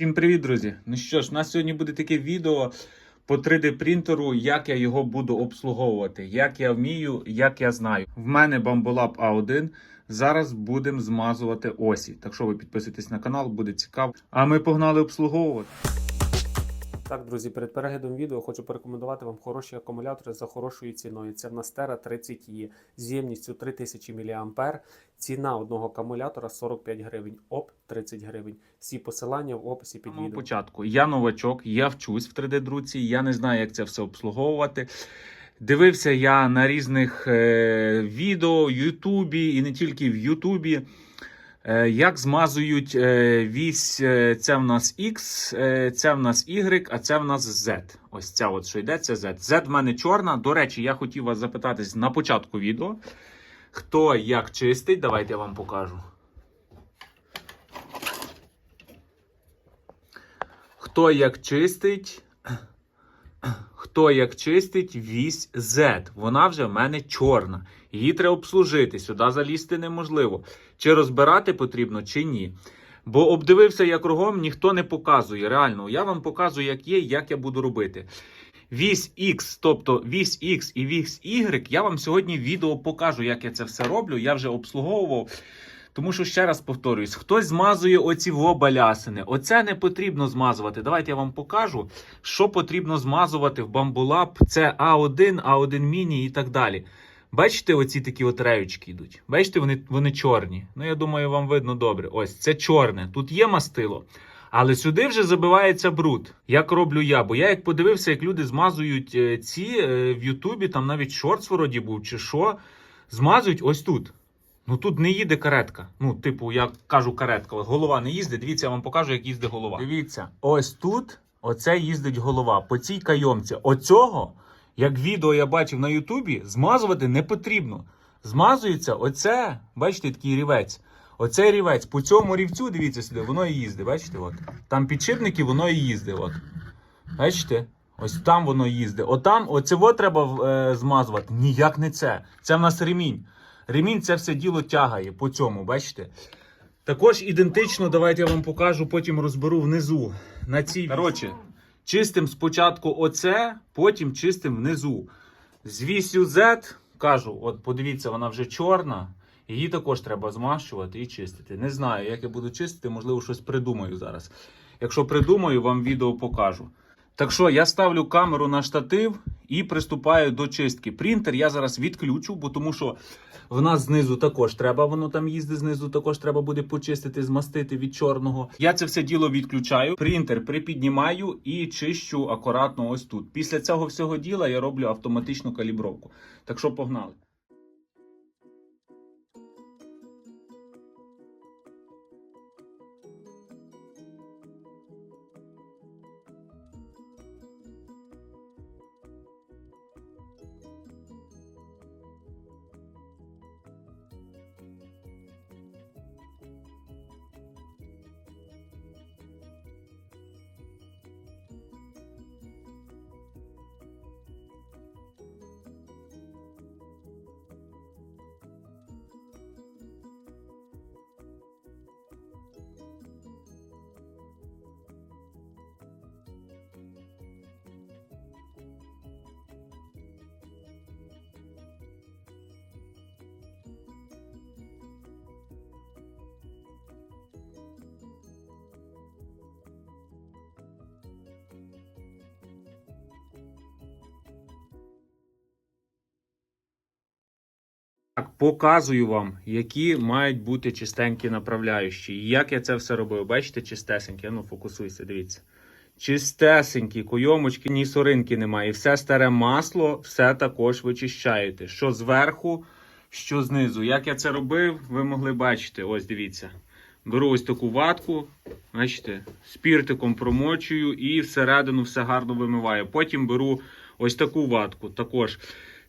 Всім привіт, друзі! Ну що ж, у нас сьогодні буде таке відео по 3D принтеру, як я його буду обслуговувати, як я вмію, як я знаю. В мене Bambolab A1. Зараз будемо змазувати осі. Так що ви підписуйтесь на канал, буде цікаво. А ми погнали обслуговувати. Так, друзі, перед переглядом відео хочу порекомендувати вам хороші акумулятори за хорошою ціною. Це в нас Tera 30 e з ємністю 3000 мА. Ціна одного акумулятора 45 гривень, ОП 30 гривень. Всі посилання в описі під відео. початку я новачок, я вчусь в 3D-друці, я не знаю, як це все обслуговувати. Дивився я на різних е, відео в Ютубі і не тільки в Ютубі. Е, як змазують е, вісь, це в нас X, е, це в нас Y, а це в нас Z. Ось ця от що йде, це Z. Z в мене чорна. До речі, я хотів вас запитатись на початку відео. Хто як чистить, давайте я вам покажу. Хто як чистить, хто як чистить вісь Z. Вона вже в мене чорна. Її треба обслужити. Сюди залізти неможливо. Чи розбирати потрібно, чи ні. Бо обдивився я кругом, ніхто не показує. Реально, я вам показую, як є, як я буду робити. Вісь X, тобто вісь X і вісь Y, я вам сьогодні відео покажу, як я це все роблю. Я вже обслуговував. Тому що ще раз повторюсь, хтось змазує оці во балясини. Оце не потрібно змазувати. Давайте я вам покажу, що потрібно змазувати в Bambolab. Це А1, А1 міні і так далі. Бачите, оці такі от реючки йдуть. Бачите, вони, вони чорні. Ну, я думаю, вам видно добре. Ось це чорне. Тут є мастило. Але сюди вже забивається бруд. Як роблю я? Бо я як подивився, як люди змазують е, ці е, в Ютубі, там навіть шортс вроді був чи що, змазують ось тут. Ну тут не їде каретка. Ну, типу, я кажу каретка, голова не їздить. Дивіться, я вам покажу, як їздить голова. Дивіться, ось тут оце їздить голова. По цій кайомці. Оцього, як відео я бачив на Ютубі, змазувати не потрібно. Змазується оце, бачите, такий рівець. Оцей рівець. По цьому рівцю, дивіться сюди, воно і їздить. Бачите? От. Там підшипники, воно і їздить. От. Бачите? Ось там воно їздить. Отам, оцього треба е, змазувати. Ніяк не це. Це в нас ремінь. Ремінь це все діло тягає по цьому, бачите? Також ідентично, давайте я вам покажу, потім розберу внизу. На цій. Коротше, чистим спочатку оце, потім чистим внизу. З вісю Z, кажу, от подивіться, вона вже чорна. Її також треба змащувати і чистити. Не знаю, як я буду чистити, можливо, щось придумаю зараз. Якщо придумаю, вам відео покажу. Так що я ставлю камеру на штатив і приступаю до чистки. Принтер я зараз відключу, бо тому що в нас знизу також треба, воно там їздить знизу, також треба буде почистити, змастити від чорного. Я це все діло відключаю. Принтер припіднімаю і чищу акуратно ось тут. Після цього всього діла я роблю автоматичну калібровку. Так що погнали. Показую вам, які мають бути чистенькі направляючі. І Як я це все робив? Бачите, чистесенькі. Ну, фокусуйся, дивіться. Чистесенькі, койомочки, ні соринки немає. І все старе масло, все також вичищаєте. Що зверху, що знизу. Як я це робив, ви могли бачити. Ось дивіться. Беру ось таку ватку, бачите, спіртиком промочую і всередину все гарно вимиваю. Потім беру ось таку ватку також.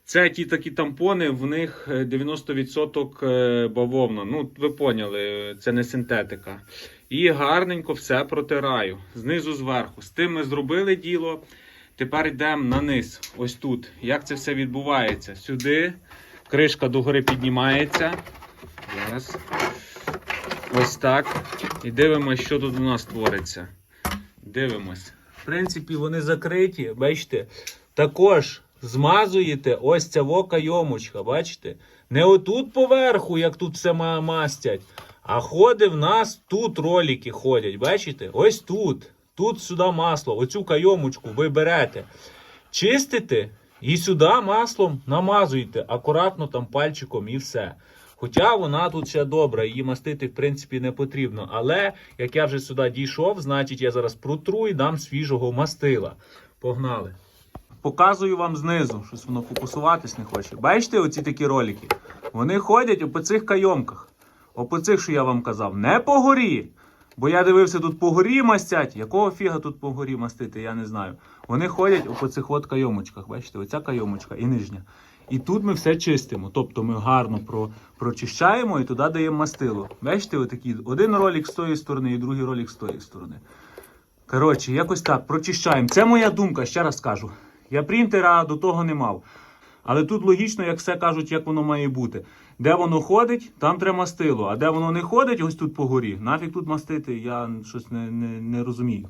Це ті такі тампони, в них е, 90% е, бавовна. Ну, ви поняли, це не синтетика. І гарненько все протираю. Знизу зверху. З тим ми зробили діло. Тепер йдемо на низ. Ось тут. Як це все відбувається? Сюди. Кришка догори піднімається. Зараз. Ось так. І дивимося, що тут у нас твориться. Дивимось. В принципі, вони закриті, бачите. Також змазуєте ось ця вока йомочка, бачите? Не отут поверху, як тут все мастять, а ходить в нас тут ролики ходять, бачите? Ось тут. Тут сюди масло, оцю кайомочку ви берете, чистите і сюди маслом намазуєте акуратно там пальчиком і все. Хоча вона тут ще добра, її мастити в принципі не потрібно. Але як я вже сюди дійшов, значить я зараз протру і дам свіжого мастила. Погнали. Показую вам знизу, щось воно фокусуватись не хоче. Бачите оці такі ролики? Вони ходять по цих кайомках. По цих, що я вам казав, не по горі. Бо я дивився, тут по горі мастять. Якого фіга тут по горі мастити, я не знаю. Вони ходять по цих от кайомочках. Бачите, оця кайомочка і нижня. І тут ми все чистимо. Тобто ми гарно про, прочищаємо і туди даємо мастило. Бачите, отакі, один ролик з тої сторони і другий ролик з тої сторони. Коротше, якось так, прочищаємо. Це моя думка, ще раз кажу. Я принтера до того не мав. Але тут логічно, як все кажуть, як воно має бути. Де воно ходить, там треба мастило. А де воно не ходить, ось тут по горі. Нафіг тут мастити, я щось не, не, не розумію.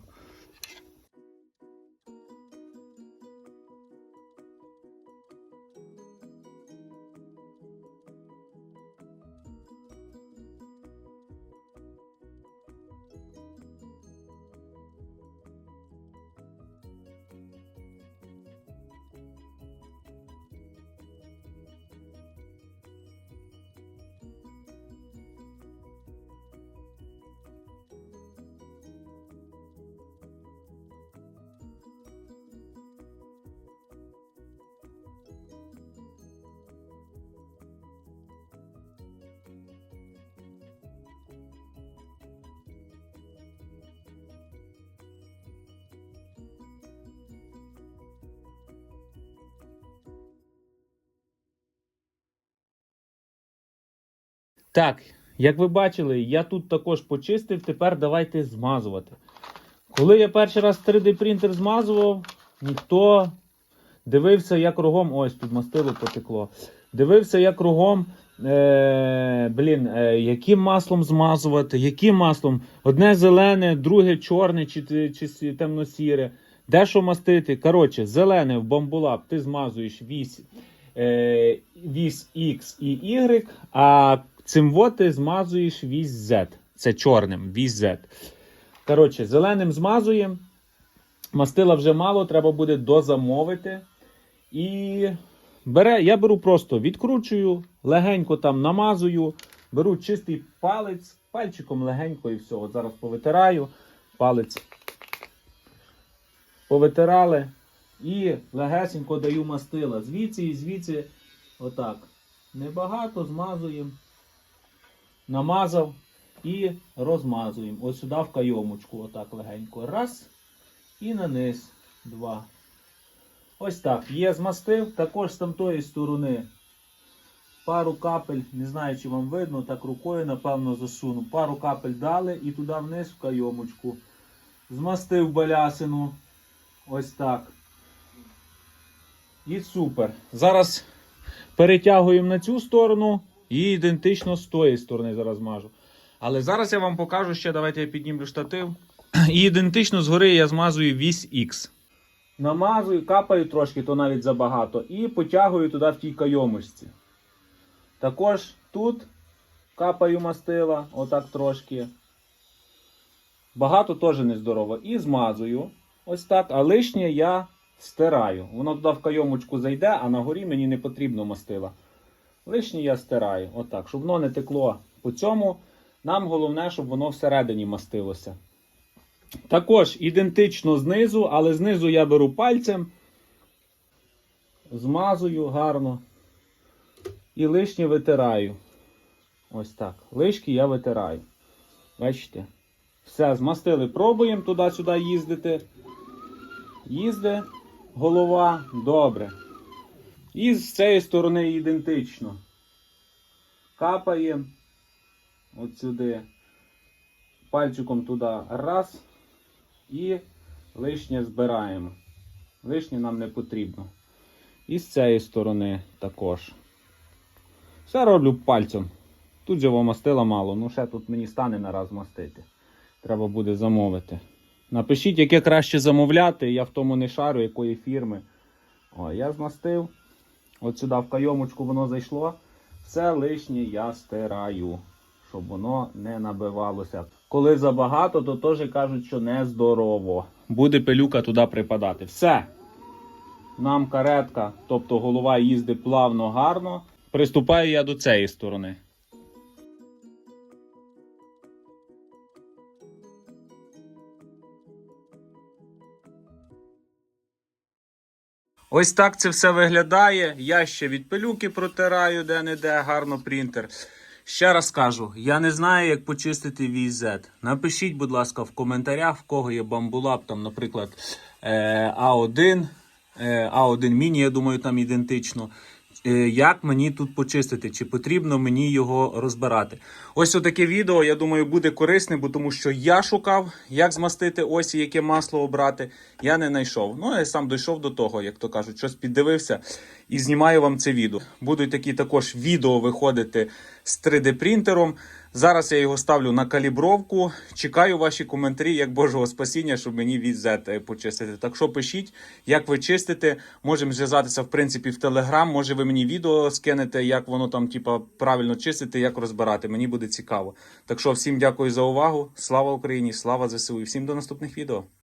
Так, як ви бачили, я тут також почистив, тепер давайте змазувати. Коли я перший раз 3D принтер змазував, ніхто дивився, як кругом. Ось тут мастило потекло. Дивився, як кругом. Е, блін, е, яким маслом змазувати, яким маслом? Одне зелене, друге чорне чи, чи, сі- темно-сіре. Де що мастити? Коротше, зелене в бамбулап ти змазуєш вісь, е, вісь X і Y, а цим вот ти змазуєш вісь Z. Це чорним, вісь Z. Коротше, зеленим змазуємо. Мастила вже мало, треба буде дозамовити. І бере, я беру просто відкручую, легенько там намазую, беру чистий палець, пальчиком легенько і все. От зараз повитираю палець. Повитирали і легесенько даю мастила. Звідси і звідси, отак. Небагато змазуємо. Намазав і розмазуємо. Ось сюди в кайомочку, отак легенько. Раз. І на низ. Два. Ось так. Є змастив. Також з тамтої сторони. Пару капель, не знаю, чи вам видно, так рукою, напевно, засуну. Пару капель дали і туди вниз в кайомочку. Змастив балясину. Ось так. І супер. Зараз перетягуємо на цю сторону і ідентично з тої сторони зараз мажу. Але зараз я вам покажу ще, давайте я піднімлю штатив. І ідентично згори я змазую вісь X. Намазую, капаю трошки, то навіть забагато. І потягую туди в тій кайомочці. Також тут капаю мастила, отак трошки. Багато теж нездорово. І змазую. Ось так. А лишнє я стираю. Воно туди в кайомочку зайде, а на горі мені не потрібно мастила. Лишнє я стираю. Отак, щоб воно не текло по цьому. Нам головне, щоб воно всередині мастилося. Також ідентично знизу, але знизу я беру пальцем, змазую гарно і лишнє витираю. Ось так. Лишки я витираю. Бачите? Все, змастили. Пробуємо туди-сюди їздити. Їзде голова добре. І з цієї сторони ідентично. Капаємо от. Пальчиком туди раз. І лишнє збираємо. Лишнє нам не потрібно. І з цієї сторони також. Все роблю пальцем. Тут же мастила мало. Ну ще тут мені стане на раз мастити. Треба буде замовити. Напишіть, яке краще замовляти. Я в тому не шарю, якої фірми. О, я змастив. От сюди в кайомочку воно зайшло. Все лишнє я стираю, щоб воно не набивалося. Коли забагато, то теж кажуть, що нездорово. Буде пилюка туди припадати. Все. Нам каретка, тобто голова їздить плавно, гарно. Приступаю я до цієї сторони. Ось так це все виглядає. Я ще від пилюки протираю де-не-де, гарно принтер. Ще раз кажу, я не знаю, як почистити VZ. Напишіть, будь ласка, в коментарях, в кого є бамбулап, там, наприклад, е, А1, е, А1 міні, я думаю, там ідентично. Е, Як мені тут почистити? Чи потрібно мені його розбирати? Ось отаке відео, я думаю, буде корисне, бо тому що я шукав, як змастити ось і яке масло обрати. Я не знайшов. Ну, я сам дійшов до того, як то кажуть, щось піддивився і знімаю вам це відео. Будуть такі також відео виходити з 3D принтером. Зараз я його ставлю на калібровку. Чекаю ваші коментарі як Божого спасіння, щоб мені від е, почистити. Так що пишіть, як ви чистите. Можемо зв'язатися в принципі в Телеграм. Може, ви мені відео скинете, як воно там, типа, правильно чистити, як розбирати. Мені буде цікаво. Так що всім дякую за увагу. Слава Україні, слава ЗСУ і всім до наступних відео.